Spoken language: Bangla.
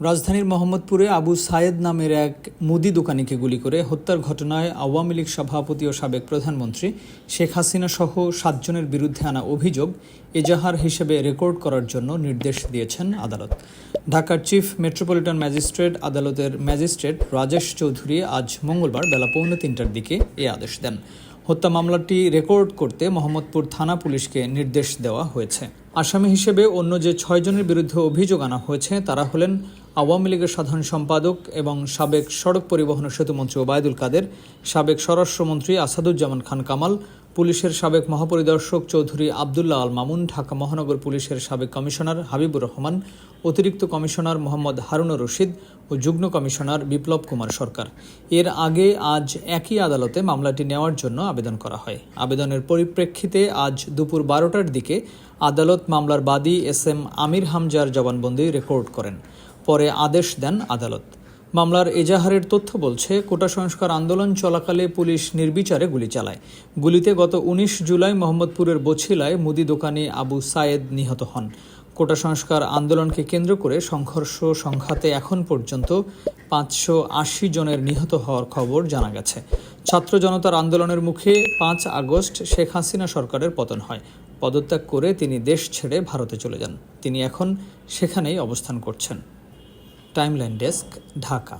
রাজধানীর মোহাম্মদপুরে আবু সায়েদ নামের এক মুদি দোকানিকে গুলি করে হত্যার ঘটনায় আওয়ামী লীগ সভাপতি ও সাবেক প্রধানমন্ত্রী শেখ হাসিনা সহ সাতজনের বিরুদ্ধে আনা অভিযোগ এজাহার হিসেবে রেকর্ড করার জন্য নির্দেশ দিয়েছেন আদালত। ঢাকার চিফ মেট্রোপলিটন ম্যাজিস্ট্রেট আদালতের ম্যাজিস্ট্রেট রাজেশ চৌধুরী আজ মঙ্গলবার বেলা পৌনে তিনটার দিকে এ আদেশ দেন। হত্যা মামলাটি রেকর্ড করতে মোহাম্মদপুর থানা পুলিশকে নির্দেশ দেওয়া হয়েছে। আসামি হিসেবে অন্য যে ছয়জনের বিরুদ্ধে অভিযোগ আনা হয়েছে, তারা হলেন আওয়ামী লীগের সাধারণ সম্পাদক এবং সাবেক সড়ক পরিবহন সেতুমন্ত্রী ওবায়দুল কাদের, সাবেক স্বরাষ্ট্রমন্ত্রী আসাদুজ্জামান খান কামাল, পুলিশের সাবেক মহাপরিদর্শক চৌধুরী আবদুল্লাহ আল মামুন, ঢাকা মহানগর পুলিশের সাবেক কমিশনার হাবিবুর রহমান, অতিরিক্ত কমিশনার মোহাম্মদ হারুনুর রশিদ ও যুগ্ম কমিশনার বিপ্লব কুমার সরকার। এর আগে আজ একই আদালতে মামলাটি নেওয়ার জন্য আবেদন করা হয়। আবেদনের পরিপ্রেক্ষিতে আজ দুপুর বারোটার দিকে আদালত মামলার বাদী এস এম আমির হামজার জবানবন্দি রেকর্ড করেন। পরে আদেশ দেন আদালত। মামলার এজাহারের তথ্য বলছে, কোটা সংস্কার আন্দোলন চলাকালে পুলিশ নির্বিচারে গুলি চালায়। গুলিতে গত উনিশ জুলাই মোহাম্মদপুরের বছিলায় মুদি দোকানি আবু সায়েদ নিহত হন। কোটা সংস্কার আন্দোলনকে কেন্দ্র করে সংঘর্ষ সংঘাতে এখন পর্যন্ত পাঁচশো আশি জনের নিহত হওয়ার খবর জানা গেছে। ছাত্র জনতার আন্দোলনের মুখে পাঁচ আগস্ট শেখ হাসিনা সরকারের পতন হয়। পদত্যাগ করে তিনি দেশ ছেড়ে ভারতে চলে যান। তিনি এখন সেখানেই অবস্থান করছেন। Timeline desk Dhaka